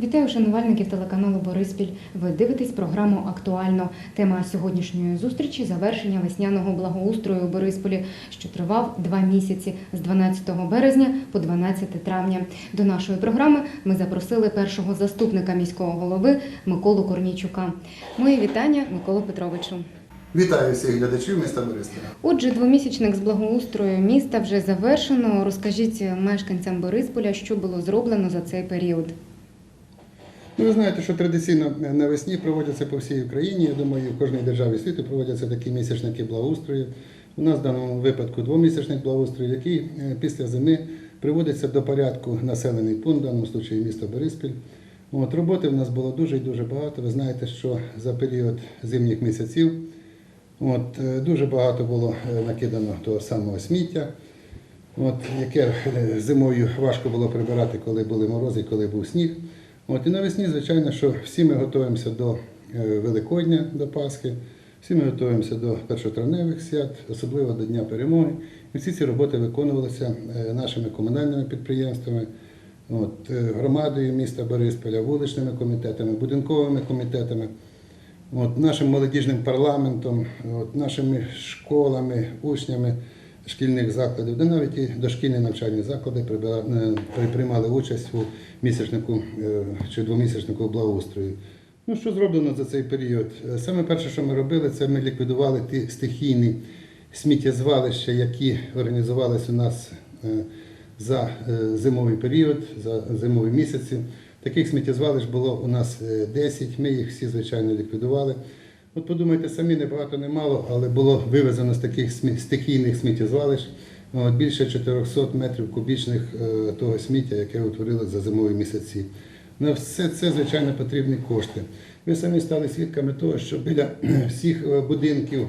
Вітаю шанувальників телеканалу Бориспіль. Ви дивитесь програму Актуально. Тема сьогоднішньої зустрічі завершення весняного благоустрою у Борисполі, що тривав два місяці з 12 березня по 12 травня. До нашої програми ми запросили першого заступника міського голови Миколу Корнійчука. Мої вітання Миколу Петровичу. Вітаю всіх глядачів міста Борисполя. Отже, двомісячник з благоустрою міста вже завершено. Розкажіть мешканцям Борисполя, що було зроблено за цей період. Ну, ви знаєте, що традиційно навесні проводяться по всій Україні. Я думаю, в кожній державі світу проводяться такі місячники благоустрою. У нас в даному випадку двомісячник благоустрою, який е, після зими приводиться до порядку населений пункт, в даному случаї місто Бориспіль. От, роботи в нас було дуже і дуже багато. Ви знаєте, що за період зимніх місяців от, е, дуже багато було е, накидано того самого сміття. От, яке зимою важко було прибирати, коли були морози, коли був сніг. От, і навесні, звичайно, що всі ми готуємося до е, Великодня, до Пасхи, всі ми готуємося до першотравневих свят, особливо до Дня перемоги. І всі ці роботи виконувалися е, нашими комунальними підприємствами, от, е, громадою міста Борисполя, вуличними комітетами, будинковими комітетами. От, нашим молодіжним парламентом, от, нашими школами, учнями шкільних закладів, де навіть і дошкільні навчальні заклади е, при- приймали участь у місячнику е, чи двомісячнику благоустрою. Ну, що зроблено за цей період? Е, Саме перше, що ми робили, це ми ліквідували ті стихійні сміттєзвалища, які організувалися у нас за зимовий період, за зимові місяці. Таких сміттєзвалищ було у нас е, 10, ми їх всі, звичайно, ліквідували. От подумайте самі, не багато, не мало, але було вивезено з таких стихійних сміттєзвалищ от, більше 400 метрів кубічних е, того сміття, яке утворилось за зимові місяці. На все це, звичайно, потрібні кошти. Ви самі стали свідками того, що біля всіх е, будинків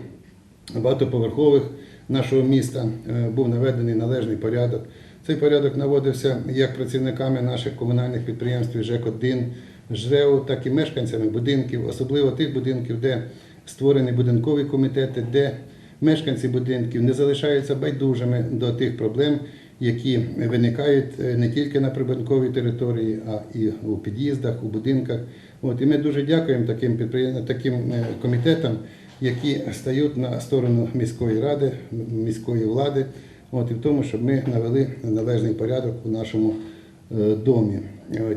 багатоповерхових нашого міста е, був наведений належний порядок. Цей порядок наводився як працівниками наших комунальних підприємств ЖЕК-1, ЖРЕУ, так і мешканцями будинків, особливо тих будинків, де створені будинкові комітети, де мешканці будинків не залишаються байдужими до тих проблем, які виникають е, не тільки на прибудинковій території, а і у під'їздах, у будинках. От, і ми дуже дякуємо таким таким е, комітетам, які стають на сторону міської ради, міської влади, от, і в тому, щоб ми навели належний порядок у нашому е, домі.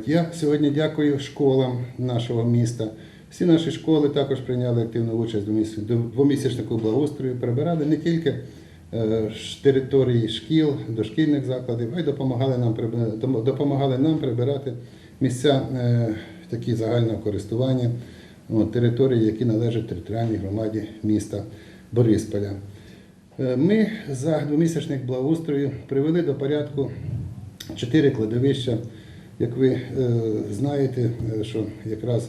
Я сьогодні дякую школам нашого міста. Всі наші школи також прийняли активну участь у двомісячнику благоустрою, прибирали не тільки е, території шкіл, дошкільних закладів, а й допомагали нам, допомагали нам прибирати місця е, такі загального користування, території, які належать територіальній громаді міста Борисполя. Е, Ми за двомісячник благоустрою привели до порядку чотири кладовища. Як ви е, знаєте, е, що якраз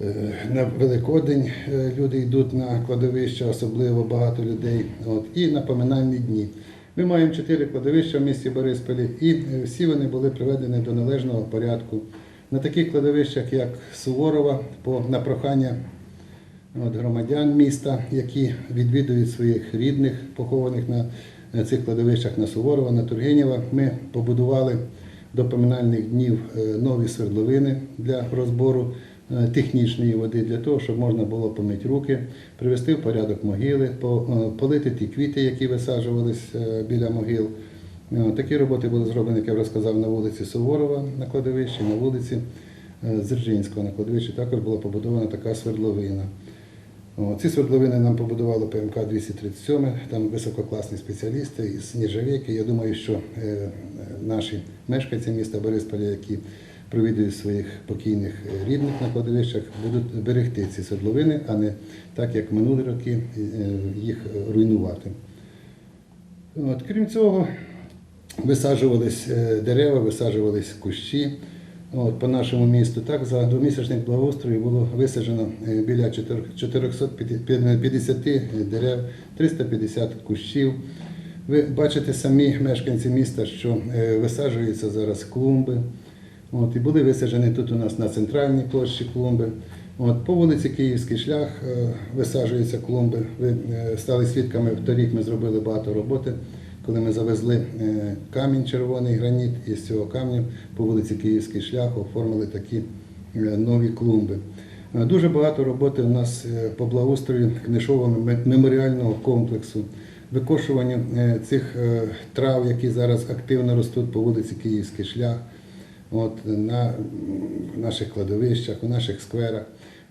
е, на Великодень люди йдуть на кладовища, особливо багато людей, от, і на поминальні дні. Ми маємо чотири кладовища в місті Борисполі, і всі вони були приведені до належного порядку. На таких кладовищах, як Суворова, по, на прохання от, громадян міста, які відвідують своїх рідних, похованих на цих кладовищах на Суворова, на Тургенєва, ми побудували до поминальних днів е, нові свердловини для розбору е, технічної води, для того, щоб можна було помити руки, привести в порядок могили, е, полити ті квіти, які висаджувались е, біля могил. Такі роботи були зроблені, як я вже сказав, на вулиці Суворова на кладовищі, на вулиці Дзержинського на кладовищі також була побудована така свердловина. Ці свердловини нам побудувало ПМК 237, там висококласні спеціалісти із Ніжавіки. Я думаю, що наші мешканці міста Борисполя, які провідують своїх покійних рідних на кладовищах, будуть берегти ці свердловини, а не так, як минулі роки, е, їх руйнувати. От, крім цього, висаджувались е, дерева, висаджувались кущі. От, по нашому місту так за двомісячний благоустрою було висаджено е, біля 450 дерев, 350 кущів. Ви бачите самі мешканці міста, що е, висаджуються зараз клумби. От, і були висаджені тут у нас на центральній площі клумби. От, по вулиці Київський шлях е, висаджуються клумби. Ви е, стали свідками, торік ми зробили багато роботи, коли ми завезли камінь червоний граніт, і з цього камня по вулиці Київський шлях оформили такі нові клумби. Дуже багато роботи у нас по благоустрою книжового меморіального комплексу, викошуванню е, цих е, трав, які зараз активно ростуть по вулиці Київський шлях, от, на наших кладовищах, у наших скверах.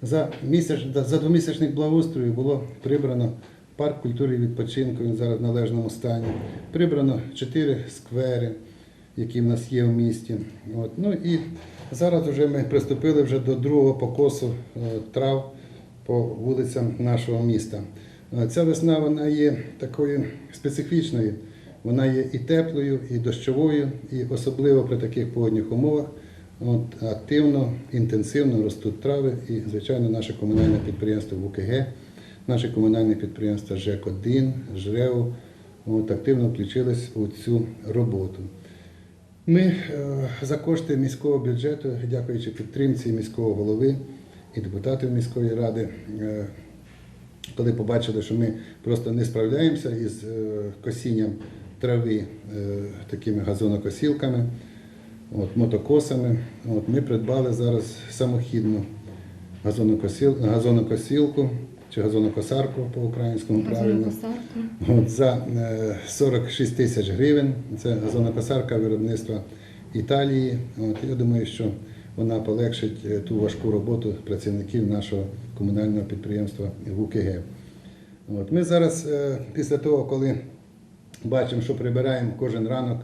За місяць, за двомісячник благоустрою було прибрано парк культури і відпочинку, він зараз в належному стані. Прибрано чотири сквери, які в нас є в місті. От. Ну і зараз вже ми приступили вже до другого покосу е, трав по вулицям нашого міста. Ця весна вона є такою специфічною. Вона є і теплою, і дощовою, і особливо при таких погодних умовах. От, активно, інтенсивно ростуть трави і, звичайно, наше комунальне підприємство ВУКГ, наше комунальне підприємство ЖЕК-1, ЖРЕУ от, активно включились у цю роботу. Ми е, за кошти міського бюджету, дякуючи підтримці міського голови і депутатів міської ради, е, коли побачили, що ми просто не справляємося із е, косінням трави е, такими газонокосілками, от, мотокосами, от, ми придбали зараз самохідну газонокосіл, газонокосілку чи газонокосарку по-українському правильно. От, за е, 46 тисяч гривень. Це газонокосарка виробництва Італії. От, я думаю, що вона полегшить е, ту важку роботу працівників нашого комунального підприємства ВУКГ. От, ми зараз, е, після того, коли бачимо, що прибираємо кожен ранок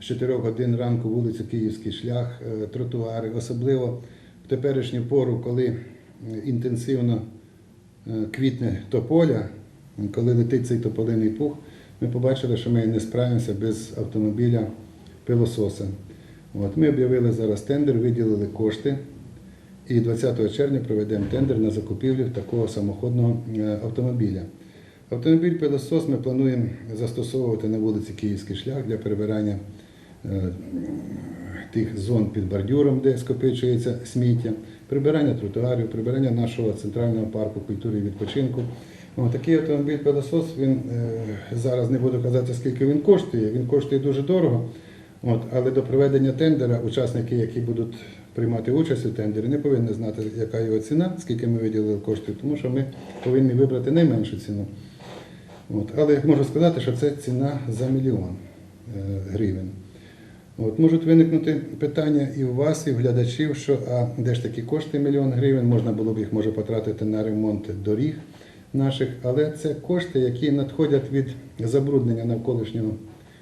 з 4 годин ранку вулицю Київський шлях, е, тротуари, особливо в теперішню пору, коли е, інтенсивно квітне тополя, коли летить цей тополиний пух, ми побачили, що ми не справимося без автомобіля пилососа. От, ми об'явили зараз тендер, виділили кошти. І 20 червня проведемо тендер на закупівлю такого самоходного е, автомобіля. Автомобіль пилосос ми плануємо застосовувати на вулиці Київський шлях для перебирання е, тих зон під бордюром, де скопичується сміття, прибирання тротуарів, прибирання нашого центрального парку культури і відпочинку. О, такий автомобіль пилосос він е, зараз не буду казати, скільки він коштує. Він коштує дуже дорого. От, але до проведення тендера учасники, які будуть приймати участь у тендері, не повинні знати, яка його ціна, скільки ми виділили коштів, тому що ми повинні вибрати найменшу ціну. От, але можу сказати, що це ціна за мільйон е, гривень. От, можуть виникнути питання і у вас, і в глядачів, що а де ж такі кошти мільйон гривень, можна було б їх може потратити на ремонт доріг наших, але це кошти, які надходять від забруднення навколишнього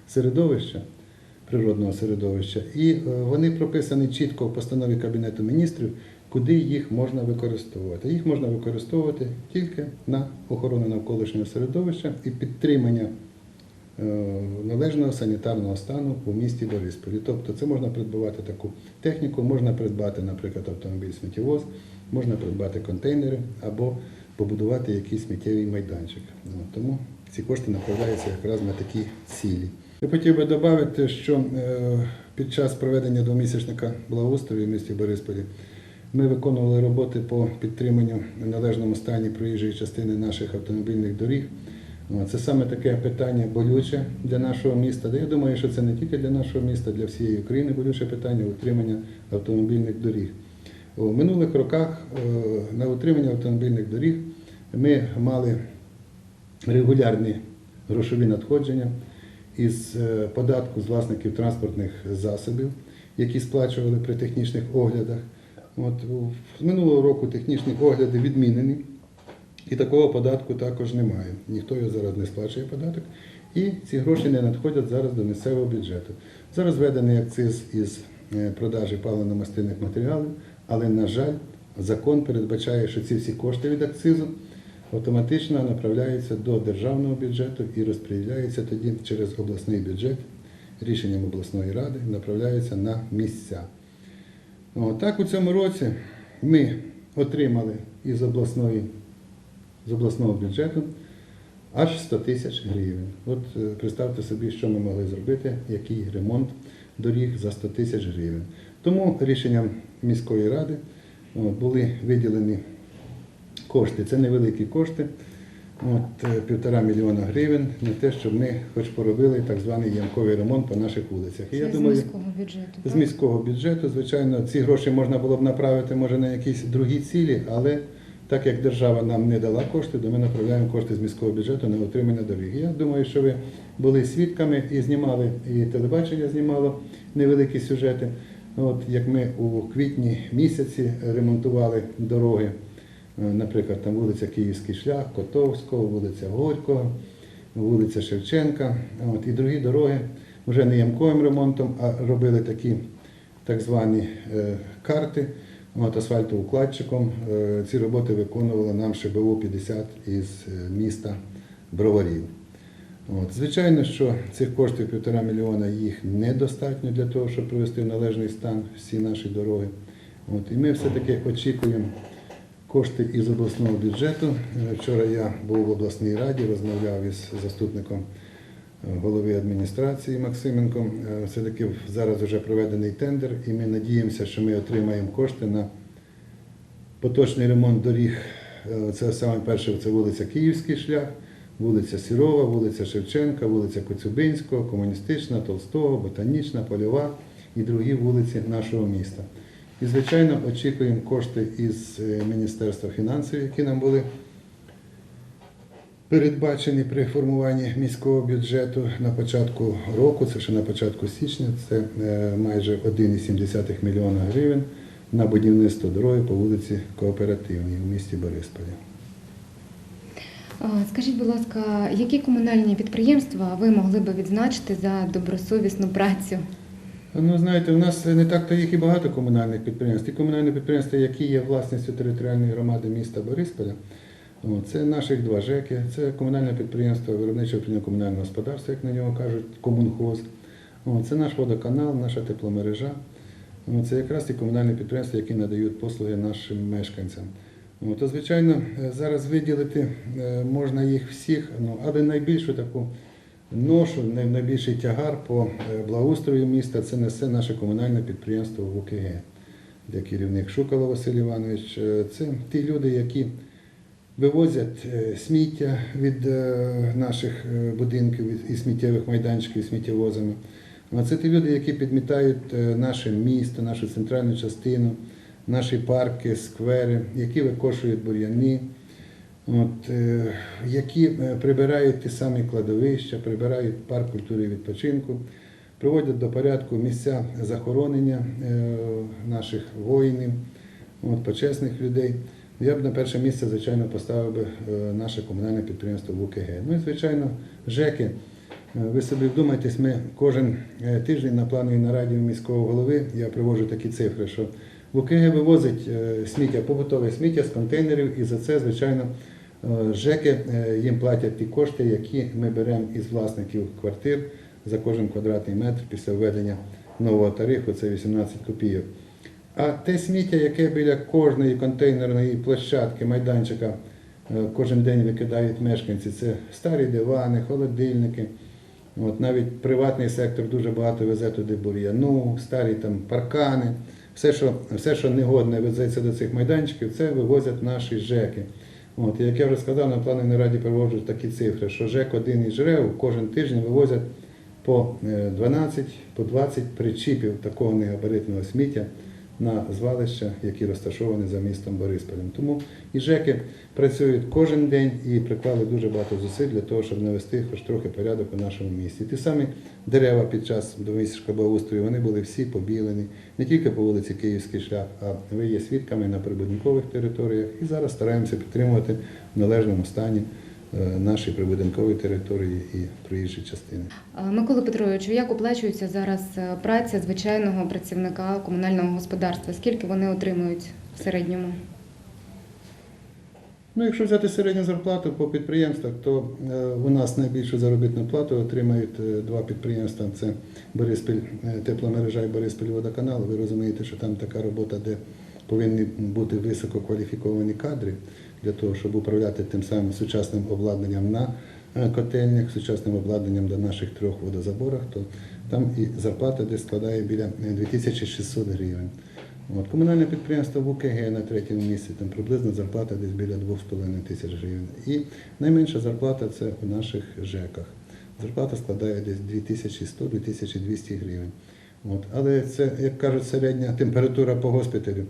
середовища, природного середовища, і е, вони прописані чітко в постанові Кабінету міністрів, куди їх можна використовувати. Їх можна використовувати тільки на охорону навколишнього середовища і підтримання е, належного санітарного стану у місті Борисполі. Тобто це можна придбати таку техніку, можна придбати, наприклад, автомобіль сміттєвоз, можна придбати контейнери або побудувати якийсь сміттєвий майданчик. Тому ці кошти направляються якраз на такі цілі. Я хотів би додати, що е, під час проведення двомісячника благоустрою в місті Борисполі ми виконували роботи по підтриманню в належному стані проїжджої частини наших автомобільних доріг. Це саме таке питання болюче для нашого міста. Я думаю, що це не тільки для нашого міста, для всієї України болюче питання утримання автомобільних доріг. У минулих роках е, на утримання автомобільних доріг ми мали регулярні грошові надходження із е, податку з власників транспортних засобів, які сплачували при технічних оглядах. От, минулого року технічні огляди відмінені, і такого податку також немає. Ніхто його зараз не сплачує податок. І ці гроші не надходять зараз до місцевого бюджету. Зараз введений акциз із е, продажі паливно-мастильних матеріалів, але, на жаль, закон передбачає, що ці всі кошти від акцизу автоматично направляються до державного бюджету і розподіляються тоді через обласний бюджет рішенням обласної ради, направляються на місця. О, Так у цьому році ми отримали із обласної, з обласного бюджету аж 100 тисяч гривень. От е, представте собі, що ми могли зробити, який ремонт доріг за 100 тисяч гривень. Тому рішенням міської ради були виділені кошти. Це невеликі кошти. от, е, півтора мільйона гривень на те, щоб ми хоч поробили так званий ямковий ремонт по наших вулицях. І Це я з думаю, міського бюджету. з міського бюджету, звичайно, ці гроші можна було б направити може на якісь другі цілі, але так як держава нам не дала кошти, то ми направляємо кошти з міського бюджету на утримання доріг. Я думаю, що ви були свідками і знімали, і телебачення знімало невеликі сюжети. От як ми у квітні місяці ремонтували дороги, наприклад, там вулиця Київський шлях, Котовського, вулиця Горького, вулиця Шевченка, от, і другі дороги вже не ямковим ремонтом, а робили такі так звані е, карти от, асфальтоукладчиком. Е, ці роботи виконувала нам ШБУ 50 із е, міста Броварів. От, звичайно, що цих коштів півтора мільйона їх недостатньо для того, щоб привести в належний стан всі наші дороги. От, і ми все-таки очікуємо кошти із обласного бюджету. Е, Вчора я був в обласній раді, розмовляв із заступником е, голови адміністрації Максименком. Е, Все-таки зараз вже проведений тендер, і ми надіємося, що ми отримаємо кошти на поточний ремонт доріг. Це саме перше, це вулиця Київський шлях, вулиця Сірова, вулиця Шевченка, вулиця Коцюбинського, Комуністична, Толстого, Ботанічна, Польова і другі вулиці нашого міста. І, звичайно, очікуємо кошти із е, Міністерства фінансів, які нам були передбачені при формуванні міського бюджету на початку року, це ще на початку січня, це е, майже 1,7 мільйона гривень на будівництво дороги по вулиці Кооперативній у місті Борисполі. Скажіть, будь ласка, які комунальні підприємства ви могли би відзначити за добросовісну працю? Ну, знаєте, у нас не так-то їх і багато комунальних підприємств. Ті комунальні підприємства, які є власністю територіальної громади міста Борисполя, це наших два ЖЕКи, це комунальне підприємство виробничого управління комунального господарства, як на нього кажуть, комунхоз. Це наш водоканал, наша тепломережа. Це якраз ті комунальні підприємства, які надають послуги нашим мешканцям. То, звичайно, е, зараз виділити е, можна їх всіх, ну, але найбільшу таку ношу, найбільший тягар по е, благоустрою міста це несе наше комунальне підприємство ВКГ, де керівник Шукало Василь Іванович. Е, Це ті люди, які вивозять е, сміття від наших будинків і сміттєвих майданчиків сміттєвозами. А Це ті люди, які підмітають наше місто, нашу центральну частину, наші парки, сквери, які викошують бур'яни. От, е, які е, прибирають ті самі кладовища, прибирають парк культури і відпочинку, приводять до порядку місця захоронення е, наших воїнів, от, почесних людей. Я б на перше місце, звичайно, поставив би наше комунальне підприємство ВКГ. Ну і, звичайно, ЖЕКи. Ви собі вдумайтесь, ми кожен тиждень на плановій нараді міського голови я привожу такі цифри, що ВКГ вивозить е, сміття, побутове сміття з контейнерів, і за це, звичайно, ЖЕКи е, їм платять ті кошти, які ми беремо із власників квартир за кожен квадратний метр після введення нового тарифу, це 18 копійок. А те сміття, яке біля кожної контейнерної площадки, майданчика е, кожен день викидають мешканці, це старі дивани, холодильники. От навіть приватний сектор дуже багато везе туди бур'яну, старі там паркани. Все, що, все, що негодне везеться до цих майданчиків, це вивозять наші ЖЕКи. От, як я вже сказав, на плановій раді проводжують такі цифри, що ЖЕК 1 і ЖРЕУ кожен тиждень вивозять по е, 12, по 20 причіпів такого негабаритного сміття на звалища, які розташовані за містом Борисполем. Тому і ЖЕКи працюють кожен день і приклали дуже багато зусиль для того, щоб навести хоч трохи порядок у нашому місті. Ті самі дерева під час домісячка благоустрою, вони були всі побілені, не тільки по вулиці Київський шлях, а ви є свідками на прибудинкових територіях. І зараз стараємося підтримувати в належному стані е, наші прибудинкові території і проїжджі частини. А, Микола Петровичу, як оплачується зараз е, праця звичайного працівника комунального господарства? Скільки вони отримують в середньому? Ну, якщо взяти середню зарплату по підприємствах, то е, у нас найбільшу заробітну плату отримають е, два підприємства: це Бориспіль е, тепломережа і Бориспіль водоканал. Ви розумієте, що там така робота, де повинні бути висококваліфіковані кадри для того, щоб управляти тим самим сучасним обладнанням на е, котельнях, сучасним обладнанням до наших трьох водозаборах, то там і зарплата десь складає біля е, 2600 гривень. От, комунальне підприємство ВУКГ на третьому місці, там приблизно зарплата десь біля 2,5 тисяч гривень. І найменша зарплата це у наших ЖЕКах. Зарплата складає десь 2100-2200 гривень. От. Але це, як кажуть, середня температура по госпіталю.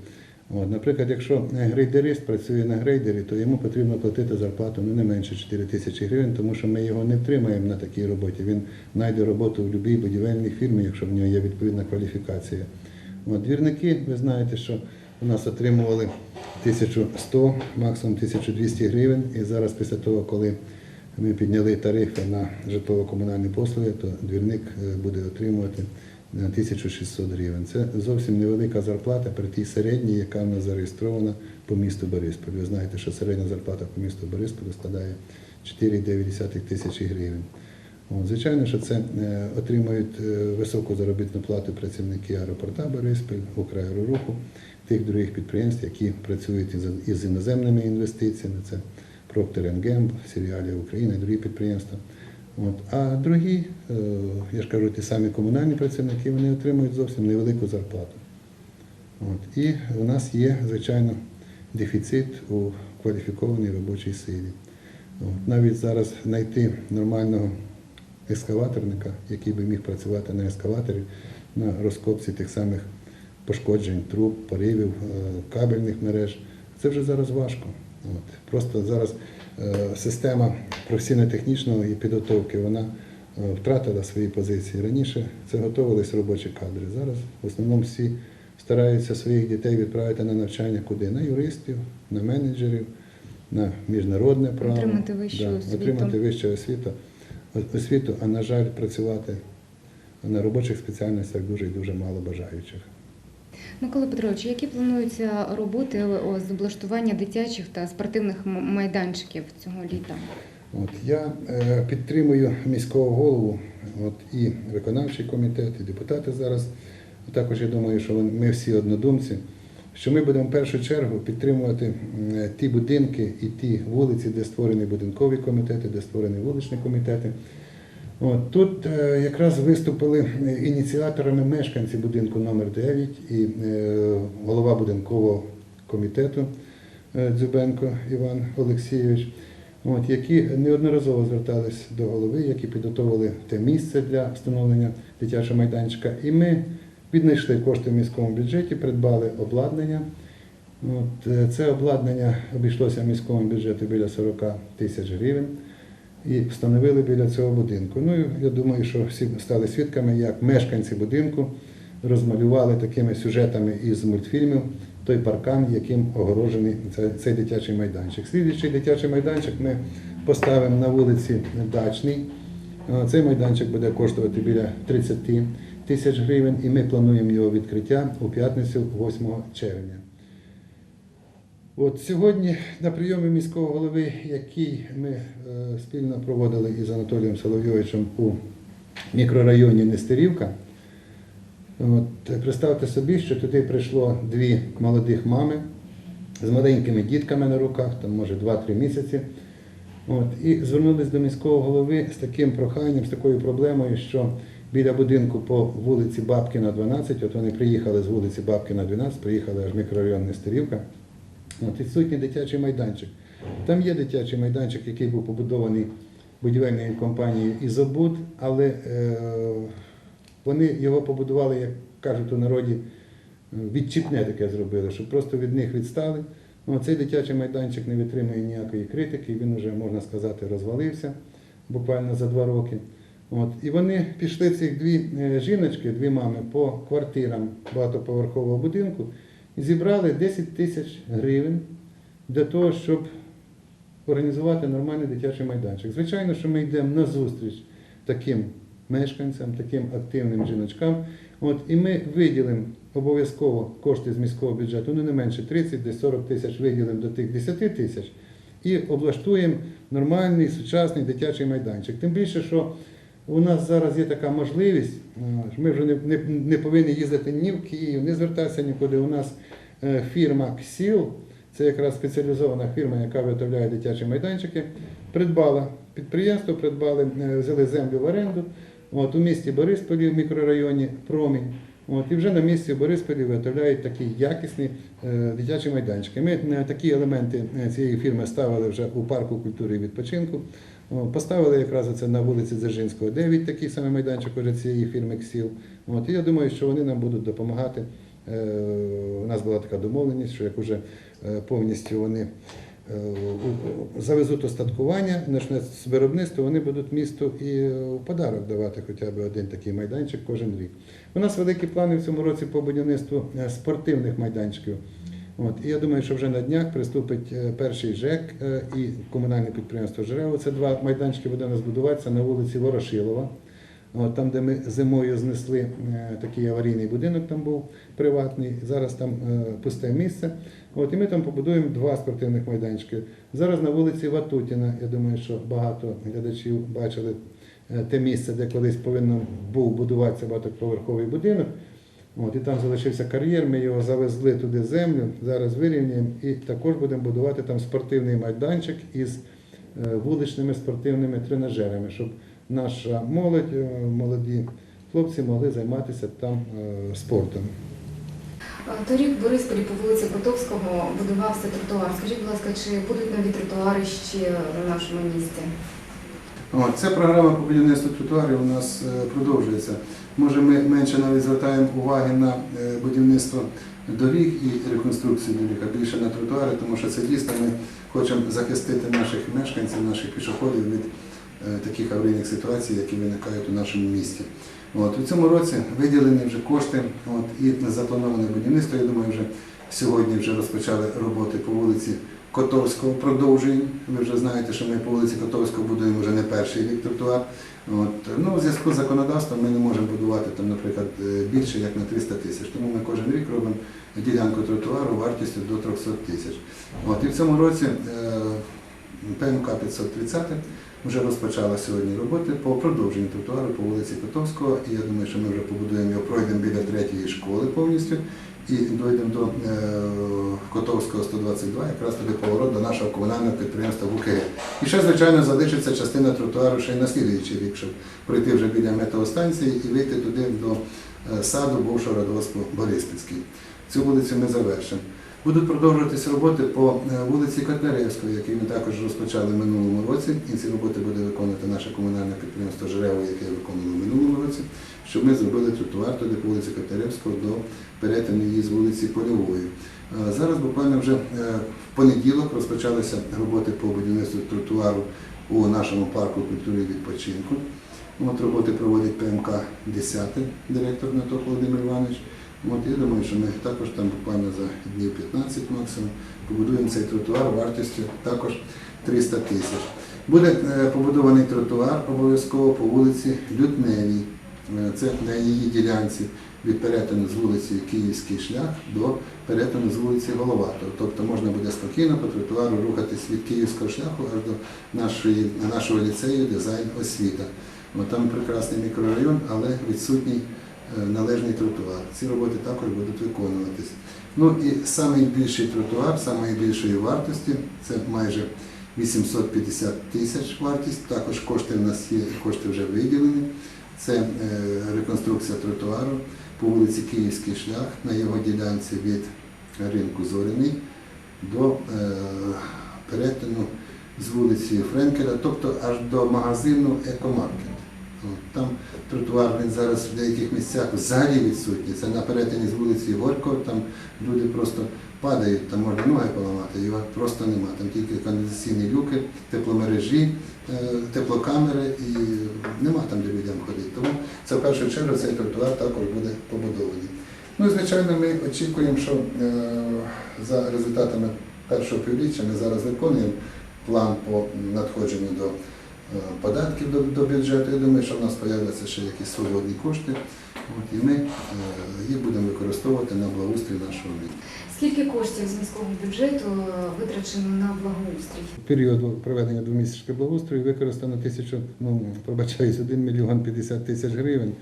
От. Наприклад, якщо грейдерист працює на грейдері, то йому потрібно платити зарплату ну, не менше 4 тисячі гривень, тому що ми його не втримаємо на такій роботі. Він знайде роботу в будь-якій будівельній фірмі, якщо в нього є відповідна кваліфікація. От, двірники, ви знаєте, що у нас отримували 1100, максимум 1200 гривень. І зараз після того, коли ми підняли тарифи на житлово-комунальні послуги, то двірник е, буде отримувати на 1600 гривень. Це зовсім невелика зарплата при тій середній, яка в нас зареєстрована по місту Бориспіль. Ви знаєте, що середня зарплата по місту Бориспіль складає 4,9 тисячі гривень. Звичайно, що це е, отримують е, високу заробітну плату працівники аеропорта Бориспіль, Украероруху, тих других підприємств, які працюють із, із іноземними інвестиціями. Це Procter Gamble, Серіалія Україна і другі підприємства. От. А другі, е, я ж кажу, ті самі комунальні працівники, вони отримують зовсім невелику зарплату. От. І у нас є, звичайно, дефіцит у кваліфікованій робочій силі. От. Навіть зараз знайти нормального ескаваторника, який би міг працювати на ескаваторі на розкопці тих самих пошкоджень, труб, поривів, е, кабельних мереж. Це вже зараз важко. От. Просто зараз система професійно-технічної підготовки вона е, втратила свої позиції. Раніше це готувалися робочі кадри. Зараз в основному всі стараються своїх дітей відправити на навчання куди? На юристів, на менеджерів, на міжнародне право. Отримати вищу освіту. Отримати вищу освіту, освіту, а на жаль, працювати на робочих спеціальностях дуже і дуже мало бажаючих. Микола Петрович, які плануються роботи з облаштування дитячих та спортивних майданчиків цього літа? От, я е, підтримую міського голову от, і виконавчий комітет, і депутати зараз. Також я думаю, що ми всі однодумці, що ми будемо в першу чергу підтримувати е, ті будинки і ті вулиці, де створені будинкові комітети, де створені вуличні комітети. От, тут е, якраз виступили е, ініціаторами мешканці будинку номер 9 і е, голова будинкового комітету е, Дзюбенко Іван Олексійович, от, які неодноразово звертались до голови, які підготовили те місце для встановлення дитячого майданчика. І ми віднайшли кошти в міському бюджеті, придбали обладнання. От, е, це обладнання обійшлося міському бюджету біля 40 тисяч гривень і встановили біля цього будинку. Ну, я думаю, що всі стали свідками, як мешканці будинку розмалювали такими сюжетами із мультфільмів той паркан, яким огорожений цей, дитячий майданчик. Слідуючий дитячий майданчик ми поставимо на вулиці Дачній. Е, Цей майданчик буде коштувати біля 30 тисяч гривень, і ми плануємо його відкриття у п'ятницю 8 червня. От сьогодні на прийомі міського голови, який ми е, спільно проводили із Анатолієм Соловйовичем у мікрорайоні Нестерівка, от, представте собі, що туди прийшло дві молодих мами з маленькими дітками на руках, там може 2-3 місяці. От, і звернулись до міського голови з таким проханням, з такою проблемою, що біля будинку по вулиці Бабкіна 12, от вони приїхали з вулиці Бабкіна 12, приїхали аж мікрорайон Нестерівка. От, відсутній дитячий майданчик. Там є дитячий майданчик, який був побудований будівельною компанією Ізобуд, але е, вони його побудували, як кажуть у народі, відчіпне таке зробили, щоб просто від них відстали. Ну, цей дитячий майданчик не витримує ніякої критики, він вже, можна сказати, розвалився буквально за два роки. От. І вони пішли цих дві е, жіночки, дві мами, по квартирам багатоповерхового будинку зібрали 10 тисяч гривень для того, щоб організувати нормальний дитячий майданчик. Звичайно, що ми йдемо на зустріч таким мешканцям, таким активним жіночкам. От, і ми виділимо обов'язково кошти з міського бюджету, ну не менше 30, десь 40 тисяч виділимо до тих 10 тисяч і облаштуємо нормальний сучасний дитячий майданчик. Тим більше, що у нас зараз є така можливість, е, ми вже не, не, не повинні їздити ні в Київ, не звертатися нікуди. У нас е, фірма КСІЛ, це якраз спеціалізована фірма, яка виготовляє дитячі майданчики, придбала підприємство, придбали, е, взяли землю в оренду. От, у місті Борисполі в мікрорайоні Промінь. От, і вже на місці в Борисполі виготовляють такі якісні е, дитячі майданчики. Ми такі елементи е, цієї фірми ставили вже у парку культури і відпочинку. Поставили якраз це на вулиці Дзержинського 9, такий самий майданчик уже цієї фірми КСІЛ. От, і я думаю, що вони нам будуть допомагати. Е, У нас була така домовленість, що як уже повністю вони завезуть остаткування, почне з виробництва, вони будуть місту і е, в подарок давати хоча б один такий майданчик кожен рік. У нас великі плани в цьому році по будівництву е, спортивних майданчиків. От, і я думаю, що вже на днях приступить е, перший ЖЕК е, і комунальне підприємство Жирево. Це два майданчики буде нас будуватися на вулиці Ворошилова. От, там, де ми зимою знесли е, такий аварійний будинок, там був приватний, зараз там е, пусте місце. От, і ми там побудуємо два спортивних майданчики. Зараз на вулиці Ватутіна, я думаю, що багато глядачів бачили е, те місце, де колись повинен був будуватися багатоповерховий будинок. От, і там залишився кар'єр, ми його завезли туди землю, зараз вирівняємо і також будемо будувати там спортивний майданчик із е, вуличними спортивними тренажерами, щоб наша молодь, е, молоді хлопці могли займатися там спортом. Торік в Борисполі по вулиці Котовського будувався тротуар. Скажіть, будь ласка, чи будуть нові тротуари ще в нашому місті? От, ця програма по будівництву тротуарів у нас е, продовжується. Може, ми менше навіть звертаємо уваги на е, будівництво доріг і реконструкцію доріг, а більше на тротуари, тому що це дійсно ми хочемо захистити наших мешканців, наших пішоходів від е, таких аварійних ситуацій, які виникають у нашому місті. От, у цьому році виділені вже кошти от, і заплановане будівництво. Я думаю, вже сьогодні вже розпочали роботи по вулиці Котовського. Продовжуємо. Ви вже знаєте, що ми по вулиці Котовського будуємо вже не перший рік тротуар. От, ну, у зв'язку з законодавством ми не можемо будувати там, наприклад, е, більше як на 300 тисяч. Тому ми кожен рік робимо ділянку тротуару вартістю до 300 тисяч. От, і в цьому році е, ПМК 530 вже розпочала сьогодні роботи по продовженню тротуару по вулиці Котовського. І я думаю, що ми вже побудуємо його, пройдемо біля третьої школи повністю і дійдемо до е, Котовського 122, якраз туди поворот до нашого комунального підприємства ВУКГ. І ще, звичайно, залишиться частина тротуару ще й на слідуючий рік, щоб пройти вже біля метеостанції і вийти туди до е, саду бувшого радгоспу Бориспільський. Цю вулицю ми завершимо. Будуть продовжуватися роботи по е, вулиці Котляревської, які ми також розпочали в минулому році. І ці роботи буде виконувати наше комунальне підприємство Жирево, яке виконувало в минулому році, щоб ми зробили тротуар туди по вулиці Котляревського до перетину її з вулиці Польової. Е, Зараз буквально вже е, в понеділок розпочалися роботи по будівництву тротуару у нашому парку культури і відпочинку. От роботи проводить ПМК 10, директор Наток Володимир Іванович. От, я думаю, що ми також там буквально за днів 15 максимум побудуємо цей тротуар вартістю також 300 тисяч. Буде е, побудований тротуар обов'язково по вулиці Лютневій. Е, Це на її ділянці від перетину з вулиці Київський шлях до перетину з вулиці Головатого. Тобто можна буде спокійно по тротуару рухатись від Київського шляху аж до нашої, нашого ліцею дизайн освіта. Там прекрасний мікрорайон, але відсутній належний тротуар. Ці роботи також будуть виконуватись. Ну і найбільший тротуар, найбільшої вартості це майже 850 тисяч вартість. Також кошти в нас є, кошти вже виділені. Це е, реконструкція тротуару по вулиці Київський шлях на його ділянці від ринку Зоряний до е, перетину з вулиці Френкеля, тобто аж до магазину Екомаркет. От, Там тротуар він зараз в деяких місцях взагалі відсутній. Це на перетині з вулиці Горького, там люди просто падають, там можна ноги поламати, його просто нема. Там тільки каналізаційні люки, тепломережі, е, теплокамери і нема там, де людям ходити. Тому це в першу чергу цей тротуар також буде побудований. Ну і звичайно, ми очікуємо, що е, за результатами першого півріччя ми зараз виконуємо план по надходженню до податків до, до бюджету. Я думаю, що в нас з'являться ще якісь свободні кошти. От, і ми е, їх будемо використовувати на благоустрій нашого міста. Скільки коштів з міського бюджету витрачено на благоустрій? В період проведення двомісячного благоустрою використано тисячу, ну пробачаюсь, 1 мільйон 50 тисяч гривень.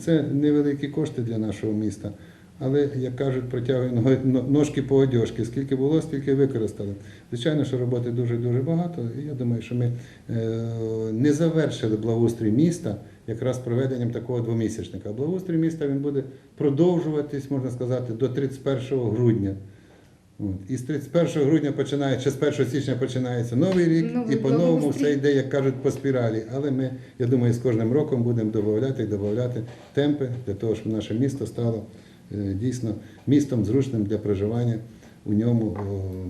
Це невеликі кошти для нашого міста. Але, як кажуть, протягуємо ножки по одежки. Скільки було, стільки використали. Звичайно, що роботи дуже-дуже багато. І я думаю, що ми е, не завершили благоустрій міста якраз проведенням такого двомісячника. Благоустрій міста він буде продовжуватись, можна сказати, до 31 грудня. От. І з 31 грудня починає, чи з 1 січня починається новий рік, Новий і по-новому все йде, як кажуть, по спіралі. Але ми, я думаю, з кожним роком будемо додавати і додавати темпи для того, щоб наше місто стало е, дійсно містом зручним для проживання у ньому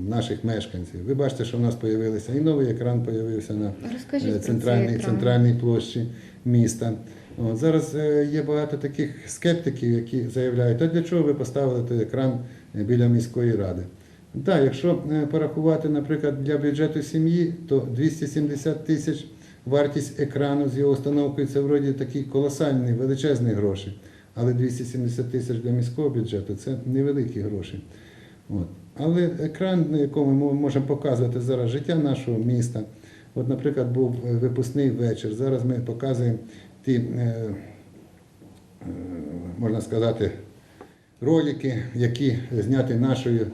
наших мешканців. Ви бачите, що в нас з'явився і новий екран з'явився на е, центральній, центральній площі міста. От, зараз е, є багато таких скептиків, які заявляють, а для чого ви поставили той екран е, біля міської ради? Так, якщо е, порахувати, наприклад, для бюджету сім'ї, то 270 тисяч вартість екрану з його установкою це вроді такі колосальні, величезні гроші. Але 270 тисяч для міського бюджету це невеликі гроші. От. Але екран, на якому ми можемо показувати зараз життя нашого міста. От, наприклад, був е, випускний вечір. Зараз ми показуємо ті, е, е, можна сказати, ролики, які зняті нашою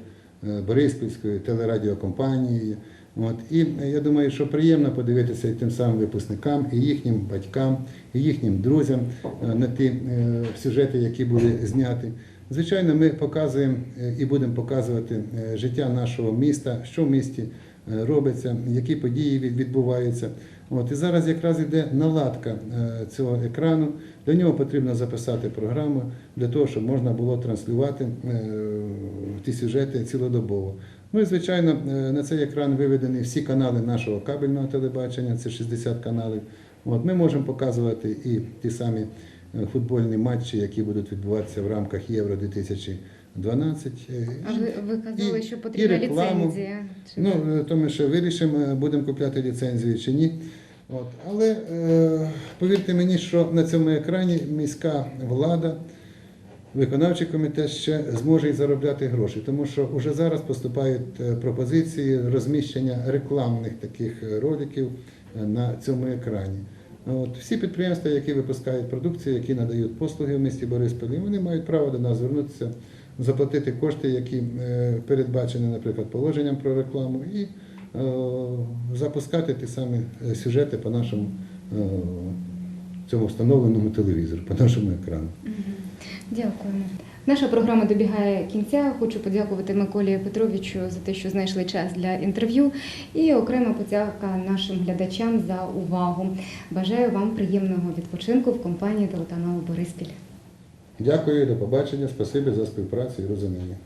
Бориспільською телерадіокомпанією. От. І я думаю, що приємно подивитися і тим самим випускникам, і їхнім батькам, і їхнім друзям на ті сюжети, які були зняті. Звичайно, ми показуємо е, і будемо показувати е, життя нашого міста, що в місті е, робиться, які події відбуваються. От, і зараз якраз йде наладка цього екрану. Для нього потрібно записати програму для того, щоб можна було транслювати ті сюжети цілодобово. Ну і звичайно, на цей екран виведені всі канали нашого кабельного телебачення, це 60 каналів. От, ми можемо показувати і ті самі футбольні матчі, які будуть відбуватися в рамках Євро 2012. е, А ви, ви казали, і- що і потрібна рекламу. ліцензія. Чи Ну, е, то ми ще вирішимо, е, будемо купляти ліцензію чи ні. От. Але е, повірте мені, що на цьому екрані міська влада, виконавчий комітет ще зможе і заробляти гроші, тому що вже зараз поступають е, пропозиції розміщення рекламних таких е, роликів е, на цьому екрані. От. Всі підприємства, які випускають продукцію, які надають послуги в місті Борисполі, вони мають право до нас звернутися, заплатити кошти, які е, передбачені, наприклад, положенням про рекламу, і е, запускати ті самі е, сюжети по нашому цьому встановленому телевізору, по нашому екрану. Дякуємо. Наша програма добігає кінця. Хочу подякувати Миколі Петровичу за те, що знайшли час для інтерв'ю, і окрема подяка нашим глядачам за увагу. Бажаю вам приємного відпочинку в компанії телеканалу Бориспіль. Дякую, до побачення, спасибі за співпрацю і розуміння.